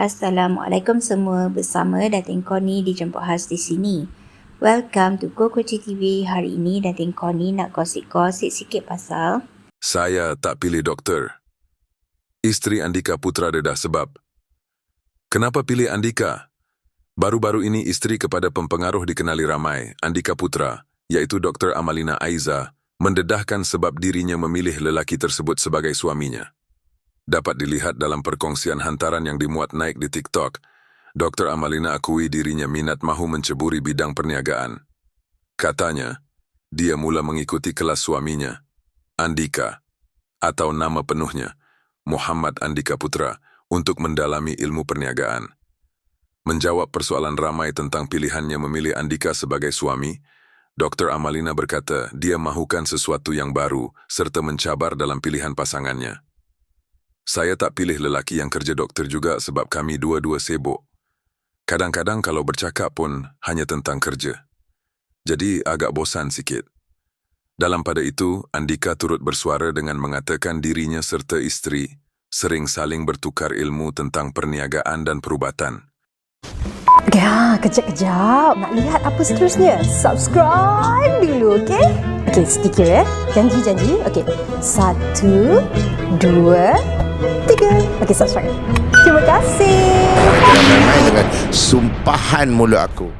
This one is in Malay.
Assalamualaikum semua bersama Datin Koni dijemput khas di sini. Welcome to Kokoci TV. Hari ini Datin Koni nak gosip-gosip sikit pasal Saya tak pilih doktor. Isteri Andika Putra dedah sebab. Kenapa pilih Andika? Baru-baru ini isteri kepada pempengaruh dikenali ramai, Andika Putra, iaitu Dr. Amalina Aiza, mendedahkan sebab dirinya memilih lelaki tersebut sebagai suaminya. Dapat dilihat dalam perkongsian hantaran yang dimuat naik di TikTok, Dr. Amalina akui dirinya minat mahu menceburi bidang perniagaan. Katanya, dia mula mengikuti kelas suaminya, Andika, atau nama penuhnya, Muhammad Andika Putra, untuk mendalami ilmu perniagaan. Menjawab persoalan ramai tentang pilihannya memilih Andika sebagai suami, Dr. Amalina berkata dia mahukan sesuatu yang baru serta mencabar dalam pilihan pasangannya. Saya tak pilih lelaki yang kerja doktor juga sebab kami dua-dua sibuk. Kadang-kadang kalau bercakap pun hanya tentang kerja. Jadi agak bosan sikit. Dalam pada itu, Andika turut bersuara dengan mengatakan dirinya serta isteri sering saling bertukar ilmu tentang perniagaan dan perubatan. Ya, kejap-kejap. Nak lihat apa seterusnya? Subscribe dulu, okey? Okey, sedikit ya. Janji-janji. Okey. Satu, dua, tiga. Okey, subscribe. Terima kasih. Dengan sumpahan mulut aku.